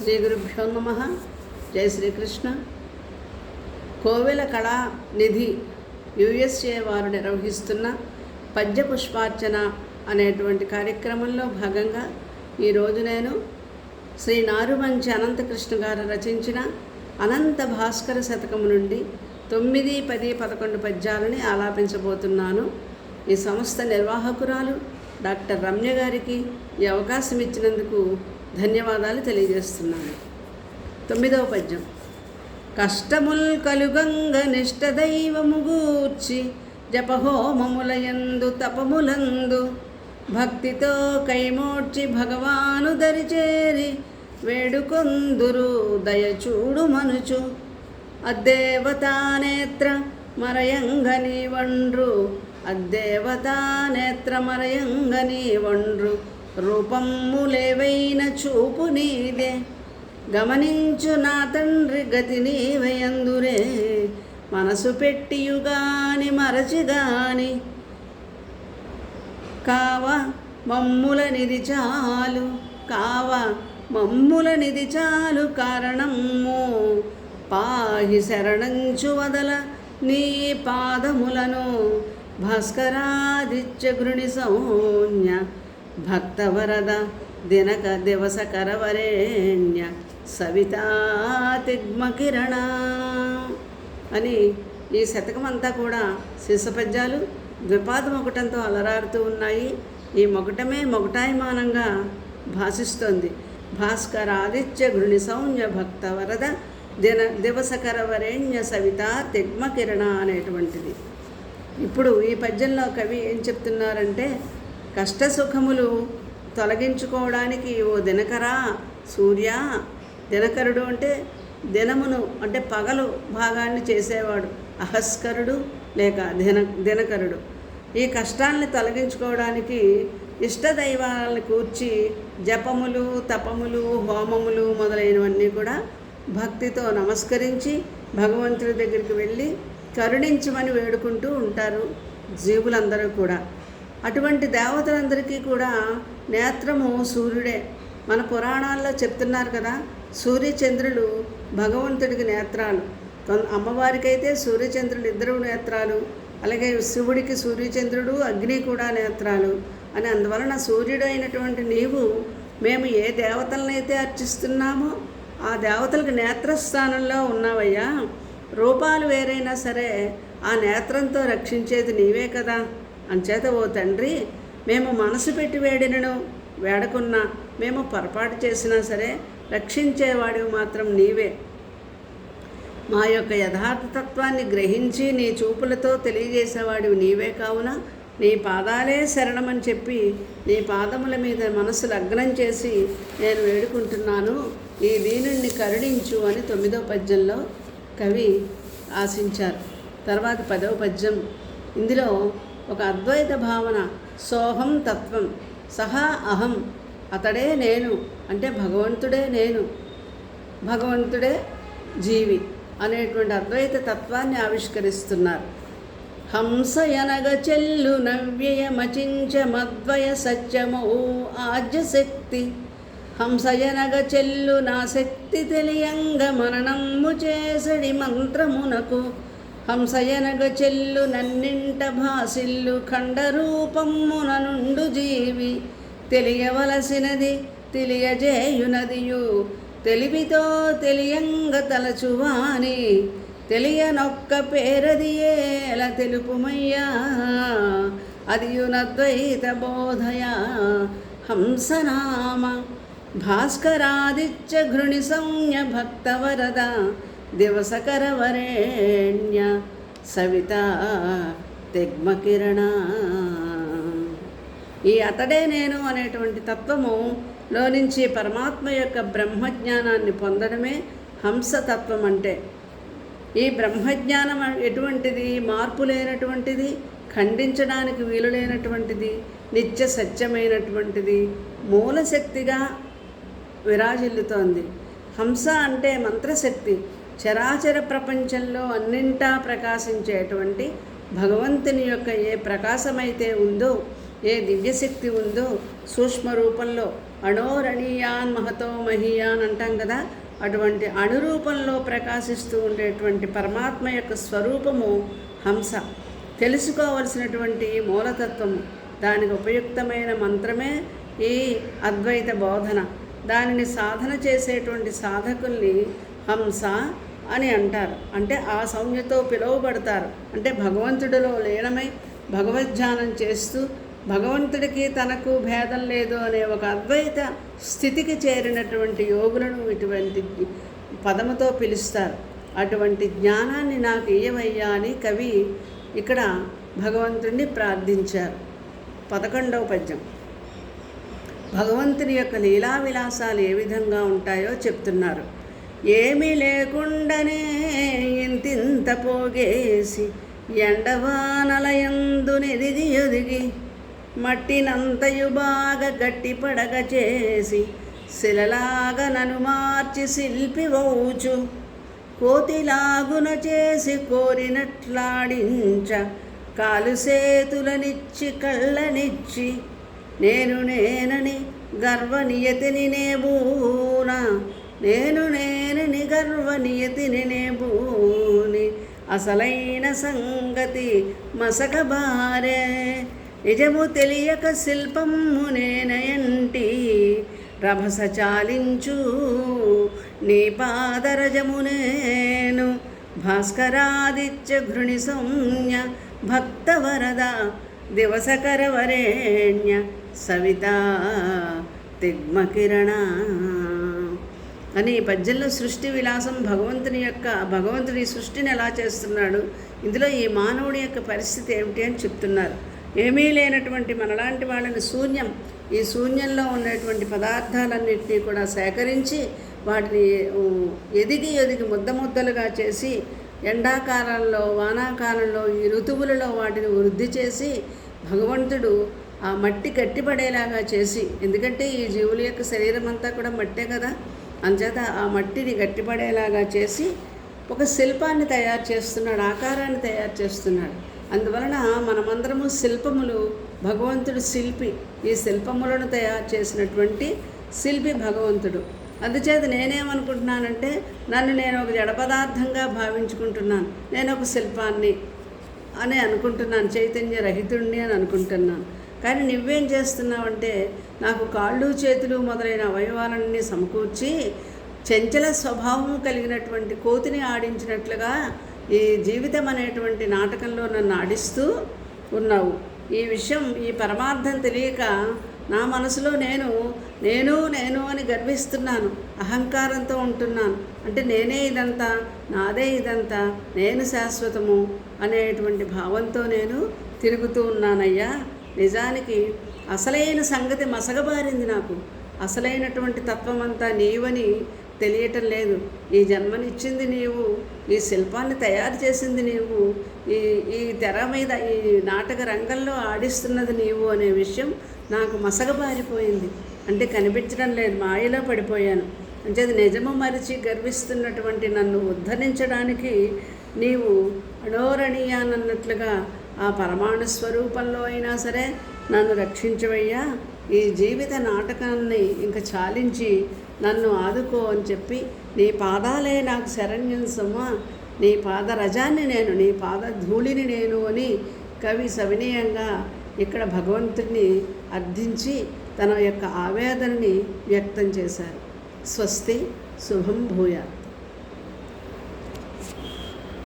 శ్రీ గురుభ్యో నమ. జై శ్రీకృష్ణ. కోవెల కళా నిధి యుఎస్ఏ వారు నిర్వహిస్తున్న పద్య పుష్పార్చన అనేటువంటి కార్యక్రమంలో భాగంగా ఈరోజు నేను శ్రీ నారుమంచి అనంతకృష్ణ గారు రచించిన అనంత భాస్కర శతకము నుండి తొమ్మిది పది పదకొండు పద్యాలని ఆలాపించబోతున్నాను. ఈ సంస్థ నిర్వాహకురాలు డాక్టర్ రమ్య గారికి ఈ అవకాశం ఇచ్చినందుకు ధన్యవాదాలు తెలియజేస్తున్నాను. తొమ్మిదవ పద్యం. కష్టముల్ కలుగంగ నిష్ట దైవముగూర్చి జపహోమములయందు తపములందు భక్తితో కైమోడ్చి భగవాను దరిచేరి వేడుకొందురు దయచూడు మనుచు. అద్దేవతానేత్ర మరయంగని వండ్రు అద్దేవతానేత్ర మరయంగని వండ్రు రూపమ్ములేవైన చూపు నీదే గమనించు నా తండ్రి గతి నీవయందురే మనసు పెట్టియుగాని మరచిగాని కావ మమ్ముల నిధి చాలు కావ మమ్ముల నిధి చాలు కారణము పాహి శరణంచు వదల నీ పాదములను. భాస్కరాదిత్య గృణి సౌన్య భక్తవరద దినక దివస కరవరేణ్య సవితా తిగ్మ కిరణ అని ఈ శతకం అంతా కూడా శిశపద్యాలు ద్విపాద మొకటంతో అలరారుతూ ఉన్నాయి. ఈ మొకటమే మొకటాయమానంగా భాషిస్తోంది. భాస్కర ఆదిత్య గృణి సౌమ్య భక్త వరద దిన దివసకర వరేణ్య సవిత తిగ్మ కిరణ అనేటువంటిది. ఇప్పుడు ఈ పద్యంలో కవి ఏం చెప్తున్నారంటే కష్ట సుఖములు తొలగించుకోవడానికి ఓ దినకరా సూర్య. దినకరుడు అంటే దినమును అంటే పగలు భాగాన్ని చేసేవాడు. అహస్కరుడు లేక దిన దినకరుడు. ఈ కష్టాన్ని తొలగించుకోవడానికి ఇష్టదైవాలను కూర్చి జపములు తపములు హోమములు మొదలైనవన్నీ కూడా భక్తితో నమస్కరించి భగవంతుడి దగ్గరికి వెళ్ళి కరుణించమని వేడుకుంటూ ఉంటారు జీవులందరూ కూడా. అటువంటి దేవతలందరికీ కూడా నేత్రము సూర్యుడే. మన పురాణాల్లో చెప్తున్నారు కదా సూర్యచంద్రులు భగవంతుడికి నేత్రాలు. అమ్మవారికైతే సూర్యచంద్రులు ఇద్దరు నేత్రాలు అలాగే శివుడికి సూర్యచంద్రుడు అగ్ని కూడా నేత్రాలు. అని అందువలన సూర్యుడు అయినటువంటి నీవు మేము ఏ దేవతలనైతే అర్చిస్తున్నామో ఆ దేవతలకు నేత్రస్థానంలో ఉన్నావయ్యా. రూపాలు వేరైనా సరే ఆ నేత్రంతో రక్షించేది నీవే కదా. అంచేత ఓ తండ్రి మేము మనసు పెట్టి వేడినను వేడకున్నా మేము పొరపాటు చేసినా సరే రక్షించేవాడివి మాత్రం నీవే. మా యొక్క యథార్థతత్వాన్ని గ్రహించి నీ చూపులతో తెలియజేసేవాడివి నీవే కావున నీ పాదాలే శరణమని చెప్పి నీ పాదముల మీద మనసు లగ్నం చేసి నేను వేడుకుంటున్నాను. ఈ దీనుణ్ణి కరుణించు అని తొమ్మిదో పద్యంలో కవి ఆశించారు. తర్వాత పదవ పద్యం. ఇందులో ఒక అద్వైత భావన సోహం తత్వం సహా అహం అతడే నేను అంటే భగవంతుడే నేను భగవంతుడే జీవి అనేటువంటి అద్వైత తత్వాన్ని ఆవిష్కరిస్తున్నారు. హంసయనగ చెల్లు నవ్యయమచించ మద్వయ సత్యమౌ ఆజ్యశక్తి హంసయనగ చెల్లు నా శక్తి తెలియంగ మరణము చేసడి మంత్రమునకు హంసయనగ చెల్లు నన్నింట భాసిల్లు ఖండరూపమ్మున నుండు జీవి. తెలియవలసినది తెలియజేయునదియు. తెలివితో తెలియంగ తలచువాని. తెలియనొక్క పేరది ఏల తెలుపుమయ్యా అదియునద్వైత బోధయ. హంసనామ భాస్కరాదిత్య ఘృణి సంజ్ఞ భక్తవరద. దివసకర వరేణ్య సవిత తెగ్మకిరణ ఈ అతడే నేను అనేటువంటి తత్వము లో నుంచి పరమాత్మ యొక్క బ్రహ్మజ్ఞానాన్ని పొందడమే హంసతత్వం అంటే ఈ బ్రహ్మజ్ఞానం ఎటువంటిది? మార్పు లేనటువంటిది? ఖండించడానికి వీలు లేనటువంటిది? నిత్య సత్యమైనటువంటిది? మూలశక్తిగా విరాజిల్లుతోంది. హంస అంటే మంత్రశక్తి. చరాచర ప్రపంచంలో అన్నింటా ప్రకాశించేటువంటి భగవంతుని యొక్క ఏ ప్రకాశమైతే ఉందో ఏ దివ్యశక్తి ఉందో సూక్ష్మ రూపంలో అణోరణీయాన్ మహతో మహీయాన్ అంటాం కదా అటువంటి అణురూపంలో ప్రకాశిస్తూ ఉండేటువంటి పరమాత్మ యొక్క స్వరూపము హంస. తెలుసుకోవలసినటువంటి మూలతత్వము దానికి ఉపయుక్తమైన మంత్రమే ఈ అద్వైత బోధన. దానిని సాధన చేసేటువంటి సాధకుల్ని హంస అని అంటారు. అంటే ఆ సౌమ్యతో పిలువబడతారు. అంటే భగవంతుడిలో లీనమై భగవద్ధ్యానం చేస్తూ భగవంతుడికి తనకు భేదం లేదు అనే ఒక అద్వైత స్థితికి చేరినటువంటి యోగులను ఇటువంటి పదముతో పిలుస్తారు. అటువంటి జ్ఞానాన్ని నాకు ఇయ్యవయ్యా అని కవి ఇక్కడ భగవంతుడిని ప్రార్థించారు. పదకొండవ పద్యం. భగవంతుని యొక్క లీలా విలాసాలు ఏ విధంగా ఉంటాయో చెప్తున్నారు. ఏమీ లేకుండానే ఇంతింత పోగేసి ఎండవానలయందు నెదిగి ఎదిగి మట్టినంతయు బాగా గట్టి పడగ చేసి శిలలాగా నను మార్చి శిల్పి వౌచు. కోతిలాగున చేసి కోరినట్లాడించ కాలు సేతులనిచ్చి కళ్ళనిచ్చి నేను నేనని గర్వనియతిని నేబూనా. నేను నియతి నేబూని అసలైన సంగతి మసకబారే నిజము తెలియక శిల్పము నేనయంటి రభస చాలించు నీ పాదరజము నేను. భాస్కరాదిత్య ఘృణి సౌమ్య భక్తవరద దివసకర వరేణ్య సవిత తిగ్మకిరణ అని ఈ పద్యంలో సృష్టి విలాసం భగవంతుని యొక్క భగవంతుడి సృష్టిని ఎలా చేస్తున్నాడు? ఇందులో ఈ మానవుడి యొక్క పరిస్థితి ఏమిటి అని చెప్తున్నారు. ఏమీ లేనటువంటి మనలాంటి వాళ్ళని శూన్యం ఈ శూన్యంలో ఉన్నటువంటి పదార్థాలన్నింటినీ కూడా సేకరించి వాటిని ఎదిగి ఎదిగి ముద్ద ముద్దలుగా చేసి ఎండాకాలంలో వానాకాలంలో ఈ ఋతువులలో వాటిని వృద్ధి చేసి భగవంతుడు ఆ మట్టి గట్టిపడేలాగా చేసి ఎందుకంటే ఈ జీవుల యొక్క శరీరం అంతా కూడా మట్టే కదా? అంచేత ఆ మట్టిని గట్టిపడేలాగా చేసి ఒక శిల్పాన్ని తయారు చేస్తున్నాడు ఆకారాన్ని తయారు చేస్తున్నాడు. అందువలన మనమందరము శిల్పములు భగవంతుడు శిల్పి ఈ శిల్పములను తయారు చేసినటువంటి శిల్పి భగవంతుడు. అందుచేత నేనేమనుకుంటున్నానంటే నన్ను నేను ఒక జడ పదార్థంగా భావించుకుంటున్నాను నేను ఒక శిల్పాన్ని అని అనుకుంటున్నాను చైతన్య రహితుడిని అని అనుకుంటున్నాను. కానీ నువ్వేం చేస్తున్నావంటే నాకు కాళ్ళు చేతులు మొదలైన అవయవాలన్నీ సమకూర్చి చంచల స్వభావం కలిగినటువంటి కోతిని ఆడించినట్లుగా ఈ జీవితం అనేటువంటి నాటకంలో నన్ను ఆడిస్తూ ఉన్నావు. ఈ విషయం ఈ పరమార్థం తెలియక నా మనసులో నేను నేను నేను అని గర్విస్తున్నాను. అహంకారంతో ఉంటున్నాను. అంటే నేనే ఇదంతా నాదే ఇదంతా నేను శాశ్వతము అనేటువంటి భావంతో నేను తిరుగుతూ ఉన్నానయ్యా. నిజానికి అసలైన సంగతి మసగబారింది నాకు. అసలైనటువంటి తత్వం అంతా నీవని తెలియటం లేదు. ఈ జన్మనిచ్చింది నీవు ఈ శిల్పాన్ని తయారు చేసింది నీవు ఈ ఈ తెర మీద ఈ నాటక రంగంలో ఆడిస్తున్నది నీవు అనే విషయం నాకు మసగబారిపోయింది. అంటే కనిపించడం లేదు మాయలో పడిపోయాను. అంటే అది నిజము మరిచి గర్విస్తున్నటువంటి నన్ను ఉద్ధరించడానికి నీవు అణోరణీయానన్నట్లుగా ఆ పరమాణు స్వరూపంలో అయినా సరే నన్ను రక్షించవయ్యా. ఈ జీవిత నాటకాన్ని ఇంకా చాలించి నన్ను ఆదుకో అని చెప్పి నీ పాదాలే నాకు శరణ్యం సుమా నీ పాద రజాన్ని నేను నీ పాద ధూళిని నేను అని కవి సవినీయంగా ఇక్కడ భగవంతుడిని అర్థించి తన యొక్క ఆవేదనని వ్యక్తం చేశారు. స్వస్తి శుభం భూయా